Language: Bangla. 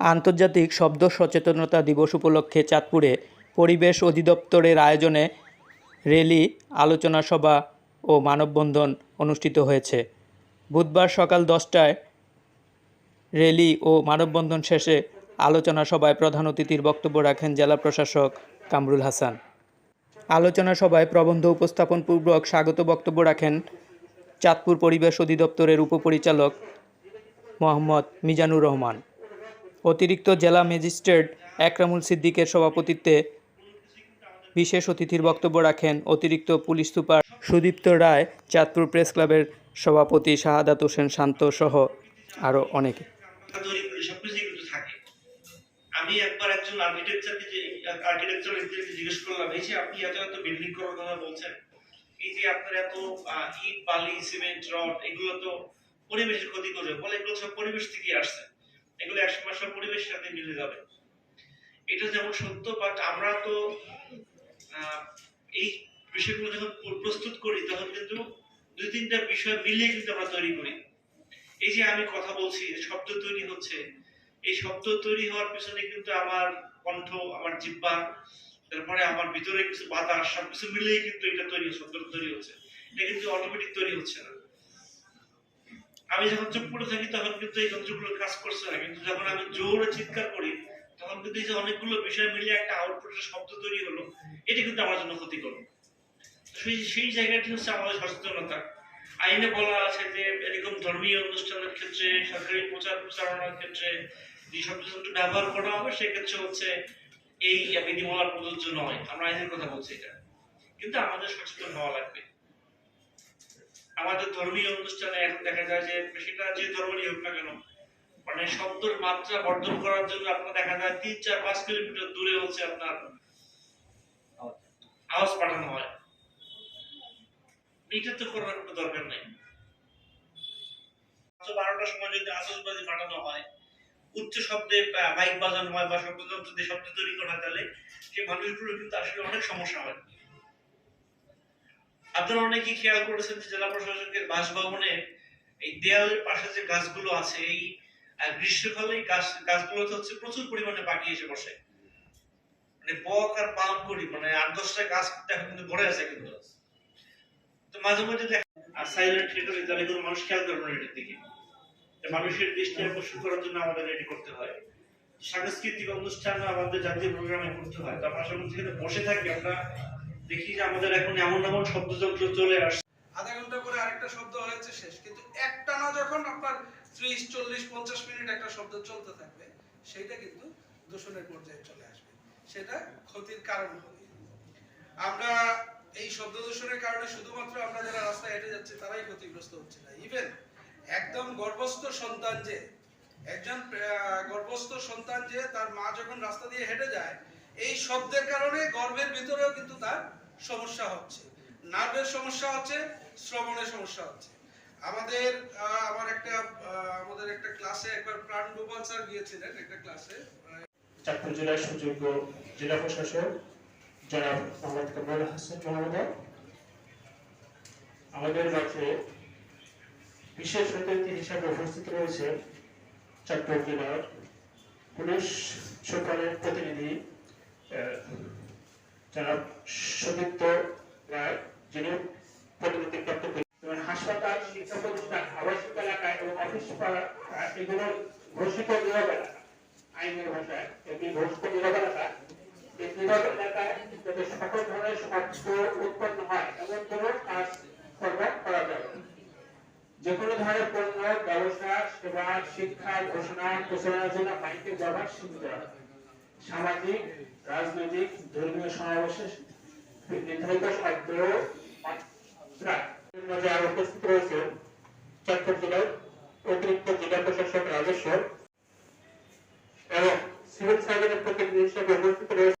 আন্তর্জাতিক শব্দ সচেতনতা দিবস উপলক্ষে চাঁদপুরে পরিবেশ অধিদপ্তরের আয়োজনে র্যালি আলোচনা সভা ও মানববন্ধন অনুষ্ঠিত হয়েছে। বুধবার সকাল দশটায় র্যালি ও মানববন্ধন শেষে আলোচনা সভায় প্রধান অতিথির বক্তব্য রাখেন জেলা প্রশাসক কামরুল হাসান। আলোচনা সভায় প্রবন্ধ উপস্থাপন পূর্বক স্বাগত বক্তব্য রাখেন চাঁদপুর পরিবেশ অধিদপ্তরের উপপরিচালক মোহাম্মদ মিজানুর রহমান। অতিরিক্ত জেলা ম্যাজিস্ট্রেট একরামুল সিদ্দিকের সভাপতিত্বে বিশেষ অতিথির বক্তব্য রাখেন অতিরিক্ত police super Sudipta Roy, Chandpur press ক্লাবের সভাপতি শাহাদাত হোসেন শান্ত সহ আরও অনেকে। আমি একবার একজন জিজ্ঞেস করলাম, এই যে আপনি এত এত বিল্ডিং করার কথা বলছেন, এই যে আপনার এত ইট, বালি সিমেন্ট রড, এগুলো তো পরিবেশের ক্ষতি করবে বলে এগুলো সব পরিবেশ থেকে আসছে। এগুলো একসময় সব পরিবেশের সাথে মিলে যাবে। এটা যেমন সত্য বাট আমরা তো এই বিষয়গুলো যখন প্রস্তুত করি, তখন কিন্তু দুই তিনটা বিষয় মিলিয়ে কিন্তু আমরা তৈরি করি। এই যে আমি কথা বলছি, শব্দ তৈরি হচ্ছে, এই শব্দ তৈরি হওয়ার পিছনে কিন্তু আমার কণ্ঠ, আমার জিব্বা তারপরে আমার ভিতরে কিছু বাতাস, সবকিছু মিলিয়ে কিন্তু এটা তৈরি, শব্দটা তৈরি হচ্ছে। এটা কিন্তু অটোমেটিক তৈরি হচ্ছে না। আমি যখন চুপ করে থাকি, তখন কিন্তু এই যন্ত্রগুলো কাজ করছে না। কিন্তু যখন আমি জোরে চিৎকার করি, তখন কিন্তু এই যে অনেকগুলো বিষয় মিলিয়ে একটা আউটপুটের শব্দ তৈরি হলো, এটা কিন্তু আমার জন্য ক্ষতিকর। সেই সেই জায়গাটি হচ্ছে আমাদের সচেতনতা। আইনে বলা আছে যে এরকম ধর্মীয় অনুষ্ঠানের ক্ষেত্রে, সরকারি প্রচার প্রচারণার ক্ষেত্রে যে শব্দযন্ত্র ব্যবহার করা হবে, সেক্ষেত্রে হচ্ছে এই বিধিমালা প্রযোজ্য নয়। আমরা আইনের কথা বলছি এটা। কিন্তু আমাদের সচেতন হওয়া লাগবে। আমাদের ধর্মীয় অনুষ্ঠানে এখন দেখা যায় যে সেটা যে ধর্মেরই হোক না কেন মানে শব্দের মাত্রা বর্ধন করার জন্য আপনার দেখা যায় তিন চার পাঁচ কিলোমিটার দূরে হচ্ছে আপনার আওয়াজ পাঠানো হয়। এটা তো করার কোনো দরকার নাই। বারোটার সময় যদি আতশবাজি ফাটানো হয়, উচ্চ শব্দে বা- মাইক বাজানো হয় বা শব্দযন্ত্র দিয়ে শব্দ তৈরি করা তাহলে সেই মানুষগুলো কিন্তু আসলে অনেক সমস্যা হয়। আপনারা অনেকেই খেয়াল করেছেন যে জেলা প্রশাসকের বাসভবনে এই দেয়ালের পাশে যে গাছগুলো আছে, এই গ্রীষ্মকালে এই গাছ, গাছগুলোতে হচ্ছে প্রচুর পরিমাণে পাখি এসে বসে। মানে বক আর পাম করি মানে আট দশটা গাছ কিন্তু ভরে আছে কিন্তু। তো মাঝে মাঝে আর সাইলেন্ট থিয়েটারে মানুষ খেয়াল করবে না এটার দিকে। মানুষের দৃষ্টি আকর্ষণ করার জন্য আমাদের করতে হয়। সাংস্কৃতিক অনুষ্ঠান আমাদের জাতীয় প্রোগ্রামে করতে হয়। তার পাশাপাশি বসে থাকি আমরা। দেখি যে আমাদের এখন এমন এমন শব্দযন্ত্র চলে আসছে। আধা ঘণ্টা পরে আরেকটা শব্দ হয়েছে শেষ। কিন্তু একটানা যখন আপনার ত্রিশ, চল্লিশ, পঞ্চাশ মিনিট একটা শব্দ চলতে থাকবে, সেইটা কিন্তু দূষণের পর্যায়ে চলে আসবে। সেটা ক্ষতির কারণ হবে। আমরা এই শব্দ দূষণের কারণে শুধুমাত্র আমরা যারা রাস্তায় হেঁটে যাচ্ছি, তারাই ক্ষতিগ্রস্ত হচ্ছে না। ইভেন একদম গর্ভস্থ সন্তান যে, একজন গর্ভস্থ সন্তান যে, তার মা যখন রাস্তা দিয়ে হেঁটে যায় এই শব্দের কারণে গর্ভের ভিতরেও কিন্তু তার সমস্যা হচ্ছে। নার্ভের সমস্যা হচ্ছে, শ্রবণের সমস্যা হচ্ছে। আমাদের আমার একটা আমাদের একটা ক্লাসে একবার প্রাণ গোপাল স্যার গিয়েছিলেন একটা ক্লাসে। চাঁদপুর জেলার সুযোগ্য জেলা প্রশাসক জনাব মোহাম্মদ কামরুল হাসান মহোদয় আমাদের মাঝে বিশেষ অতিথি হিসাবে উপস্থিত রয়েছে চাঁদপুর জেলার পুলিশ সুপারের প্রতিনিধি জনাব সুদীপ্ত রায়, যিনি প্রতিনিধি প্রাপ্ত এবং হাসপাতাল, শিক্ষা প্রতিষ্ঠান, আবাসিক এলাকায় এবং অফিস পাড়া এগুলো ঘোষিত নিয়োগ এলাকা আইনের ভাষায় এটি ঘোষিত নিয়োগ এলাকা এই এলাকায় যাতে সকল ধরনের শব্দ উৎপন্ন হয়, এমন কাজ কর্ম করা যাবে। যে কোনো ধরনের পণ্য, ব্যবসা, সেবা, শিক্ষা, ঘোষণা, প্রচারণার জন্য মাইকের ব্যবহার সীমিত রাখা। সামাজিক রাজনৈতিক ধর্মীয় সমাবেশে নির্ধারিত শব্দ মাঝে আরও উপস্থিত রয়েছে চট্টগ্রাম জেলার